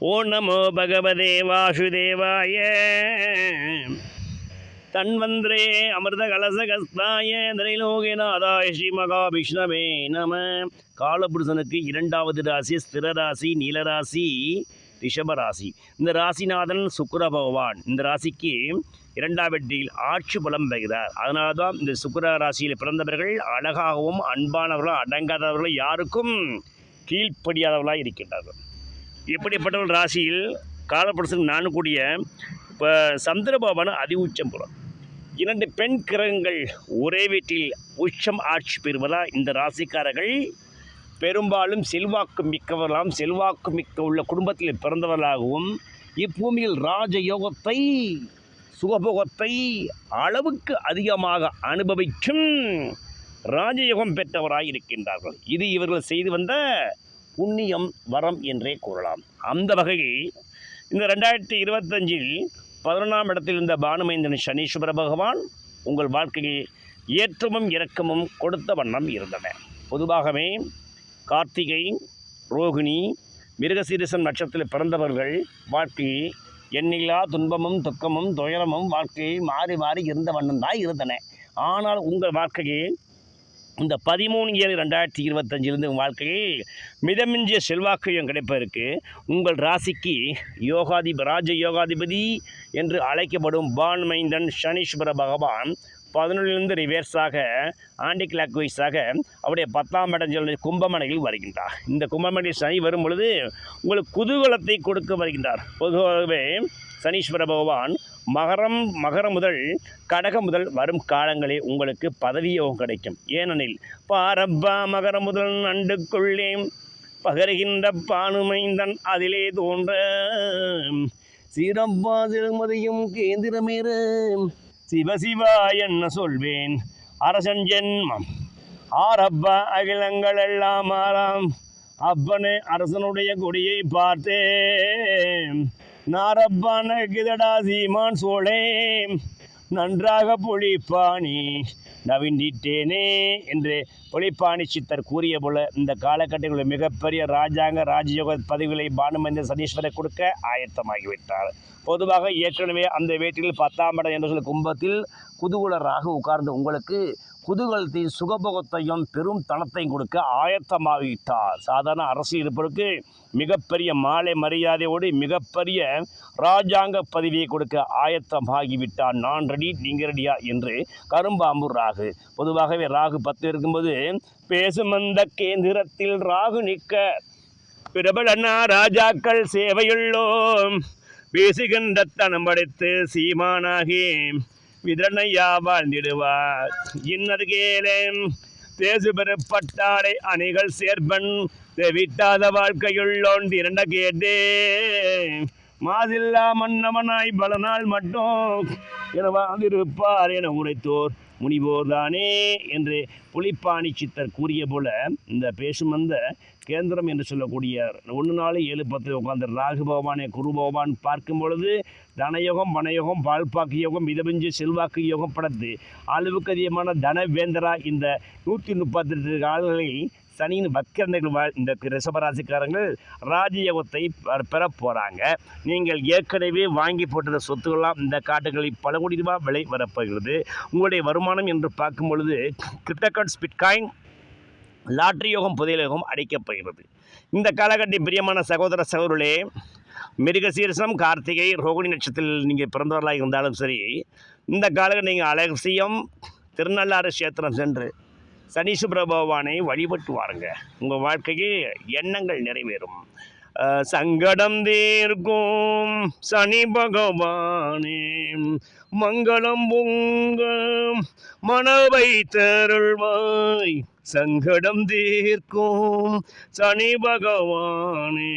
ஓ நமோ பகவதே வாசுதேவாய. தன்வந்திரே அமிர்த கலசகஸ்தாய திரைலோகநாதாய ஸ்ரீ மகாவிஷ்ணவே நம. காலபுருஷனுக்கு இரண்டாவது ராசி ஸ்திரராசி நீலராசி ரிஷபராசி இந்த ராசிநாதன் சுக்கர பகவான். இந்த ராசிக்கு இரண்டாம் வெற்றியில் ஆட்சி பலம் பெறுகிறார். அதனால தான் இந்த சுக்கர ராசியில் பிறந்தவர்கள் அழகாகவும் அன்பானவர்களும் அடங்காதவர்களும் யாருக்கும் கீழ்ப்படியாதவர்களாக இருக்கின்றார்கள். இப்படிப்பட்ட ராசியில் காலபுருஷன் நான் கூடிய இப்போ சந்திரபாபான அதி உச்சம் புறம். இரண்டு பெண் கிரகங்கள் ஒரே வீட்டில் உச்சம் ஆட்சி பெறுவதால் இந்த ராசிக்காரர்கள்? பெரும்பாலும் செல்வாக்கு மிக்கவர்களாம் செல்வாக்கு மிக்க உள்ள குடும்பத்தில் பிறந்தவர்களாகவும் இப்பூமியில் ராஜயோகத்தை சுகபோகத்தை அளவுக்கு அதிகமாக அனுபவிக்கும் ராஜயோகம் பெற்றவராக இருக்கின்றார்கள் இது இவர்கள் செய்து வந்த புண்ணியம் வரம் என்றே கூறலாம். அந்த வகையில் இந்த ரெண்டாயிரத்தி இருபத்தஞ்சில் பதினொன்றாம் இடத்தில் இருந்த பானுமைந்தன் சனீஸ்வர பகவான் உங்கள் வாழ்க்கையில் ஏற்றமும் இரக்கமும் கொடுத்த வண்ணம் இருந்தன. பொதுவாகவே கார்த்திகை ரோகிணி மிருகசீரிசம் நட்சத்திரத்தில் பிறந்தவர்கள் வாழ்க்கையில் எண்ணில்லா துன்பமும் துக்கமும் துயரமும் வாழ்க்கையில் மாறி மாறி இருந்த வண்ணம் தான் இருந்தன. ஆனால் உங்கள் வாழ்க்கையில் இந்த பதிமூணு ஏழு ரெண்டாயிரத்தி இருபத்தஞ்சிலிருந்து உங்கள் வாழ்க்கையில் மிதமிஞ்சிய செல்வாக்கையும் கிடைப்பதற்கு உங்கள் ராசிக்கு யோகாதிப ராஜ யோகாதிபதி என்று அழைக்கப்படும் பான் மைந்தன் சனீஸ்வர பகவான் பதினொன்றிலிருந்து ரிவேர்ஸாக ஆண்டி கிளாக் வைஸாக அவருடைய பத்தாம் இடம் சொல்லி கும்பமனையில் வருகின்றார். இந்த கும்பமனையில் சனி வரும் பொழுது உங்களுக்கு குதூகலத்தை கொடுக்க வருகின்றார். பொதுவாகவே சனீஸ்வர பகவான் மகரம் மகரம் முதல் கடகம் முதல் வரும் காலங்களில் உங்களுக்கு பதவியோகம் கிடைக்கும். ஏனெனில் பாரப்பா மகரம் முதல் நண்டுக்குள்ளே பகருகின்ற பானுமைந்தன் அதிலே தோன்ற. சீரப்பா சிறுமதியும் கேந்திரமேற. சிவசிவா என்ன சொல்வேன்? அரசன் ஜென்மம். ஆரப்பா அகிலங்கள் எல்லாம் ஆறாம். அப்பனே அரசனுடைய கொடியை பார்த்தேன். நாரப்பான கிதடா சீமான் சோழே நன்றாக பொழிப்பாணி நவிண்டிட்டேனே என்று பொழிப்பாணி சித்தர் கூறிய போல இந்த காலகட்டங்களில் மிகப்பெரிய ராஜாங்க ராஜயோக பதவிகளை பானுமந்த சனீஸ்வரர் கொடுக்க ஆயத்தமாகிவிட்டார். பொதுவாக ஏற்கனவே அந்த வீட்டில் பத்தாம் இடம் என்று சொல்ல கும்பத்தில் குதூகலராக உட்கார்ந்து உங்களுக்கு குதூகலத்தையும் சுகபோகத்தையும் பெரும் தனத்தையும் கொடுக்க ஆயத்தமாகிவிட்டார் சாதாரண அரசு இருப்பதற்கு மிகப்பெரிய மாலை மரியாதையோடு மிகப்பெரிய ராஜாங்க பதவியை கொடுக்க ஆயத்தமாகிவிட்டார். நான் ரெடி நீங்கள் ரெடியா? என்று கரும்பாம்பு ராகு. பொதுவாகவே ராகு பத்து இருக்கும்போது பேசும் அந்த கேந்திரத்தில் ராகு நிற்க பிரபலனா ராஜாக்கள் சேவையுள்ளோம். பேசுகின்ற தனம் படைத்து சீமானாகி விதனையா வாழ்ந்திடுவார் இன்னது கேளேன் தேசு பெறப்பட்டாரை அணிகள் சேர்ப்பன் விட்டாத வாழ்க்கையுள்ளோன் திரண்ட கேட்டே. மாதில்லா மன்னவனாய் பலனால் மட்டும் என வாழ்ந்திருப்பார் என உரைத்தோர் முனிவோர்தானே என்று புலிப்பாணி சித்தர் கூறிய போல இந்த பேசும் கேந்திரம் என்று சொல்லக்கூடிய ஒன்று நாலு ஏழு பத்து உட்கார்ந்த ராகு பகவானை குரு பகவான் பார்க்கும் பொழுது தனயோகம் பணயோகம் பால்பாக்கு யோகம் மிதமிஞ்சு செல்வாக்கு யோகம் படத்து. அளவுக்கு அதிகமான தனவேந்தரா இந்த நூற்றி முப்பத்தி ரெண்டு காலங்களில் சனியின் வக்கிரங்கள் வாழ் இந்த ரிஷபராசிக்காரங்கள் ராஜயோகத்தை பெற- போகிறாங்க நீங்கள் ஏற்கனவே வாங்கி போட்டிருந்த சொத்துக்கள்லாம் இந்த காட்டுகளில் பல கோடி ரூபாய் விலை வரப்போகிறது. உங்களுடைய வருமானம் என்று பார்க்கும் பொழுது கிரிப்டோகார்ட்ஸ் பிட்காயின் லாட்ரி யோகம் புதையல் யோகம் அடைக்கப்படுகிறது. இந்த காலகட்டி பிரியமான சகோதர சகோதரே மிருகசீரசம் கார்த்திகை ரோகிணி நட்சத்திரத்தில் நீங்கள் பிறந்தவர்களாக இருந்தாலும் சரி இந்த காலகட்டம் நீங்கள் அலட்சியம் திருநள்ளாறு கஷேத்திரம் சென்று சனீஸ்வர பகவானை வழிபட்டு வாருங்க. உங்கள் வாழ்க்கையில் எண்ணங்கள் நிறைவேறும். சங்கடம் தீர்க்கும் சனி பகவானே மங்களம் பொங்கும். மனவை தருள்வாய் சங்கடம் தீர்க்கும் சனி பகவானே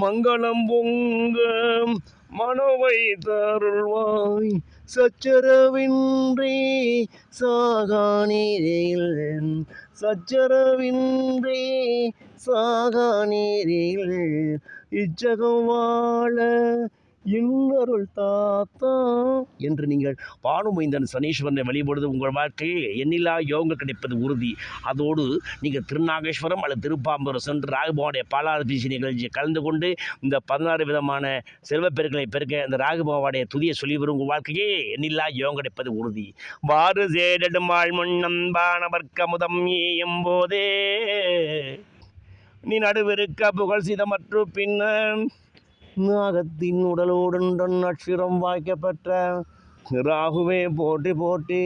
மங்களம் பொங்கும். மனவை தருள்வாய் சச்சரவின்றி சாகானீரில் சச்சரவின்றி சாகானீரில் இச்சகம் வாழ இன்னொருள் தாத்தா என்று நீங்கள் பானுமைந்தன் சனீஸ்வரனை வழிபடுவது உங்கள் வாழ்க்கையே. எண்ணிலா யோகம் கிடைப்பது உறுதி. அதோடு நீங்கள் திருநாகேஸ்வரம் அல்லது திருப்பாம்பரம் சென்று ராகுபவனுடைய பாலாபிஷி நிகழ்ச்சியை கலந்து கொண்டு இந்த பதினாறு விதமான செல்வப்பெருக்களை பெருக்க இந்த ராகுபவாடைய துதியை சொல்லி வரும் உங்கள் வாழ்க்கையே. எண்ணில்லா யோகம் கிடைப்பது உறுதி. வாறு சேடடும் முன்னம் பானவர்க்க முதம் ஏயும் போதே. நீ நடுவிருக்க புகழ் சிதமற்று பின்ன நாகத்தின் உடலோடுடன் அக்ஷரம் வாய்க்கப்பெற்ற ராகுவே போட்டி போட்டி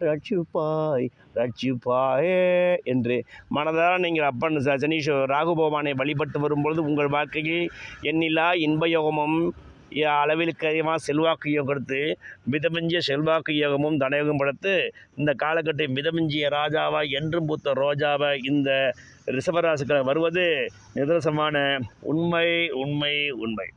ரட்சிப்பாய் ரட்சிப்பாயே என்று மனதார நீங்கள் அப்பன் சனீஸ்வரர் ராகு பகவானை வழிபட்டு வரும்பொழுது உங்கள் வாழ்க்கையில் எண்ணிலா இன்பயோகமும் அளவிலுக்கு அதிகமாக செல்வாக்கு யோகம் கொடுத்து மிதமிஞ்சிய செல்வாக்கு யோகமும் தனயோகம் படுத்து இந்த காலகட்டத்தை மிதமிஞ்சிய ராஜாவாய் என்றும் பூத்த ரோஜாவை இந்த ரிஷபராசிக்கு வருவது நிதர்சமான உண்மை உண்மை உண்மை.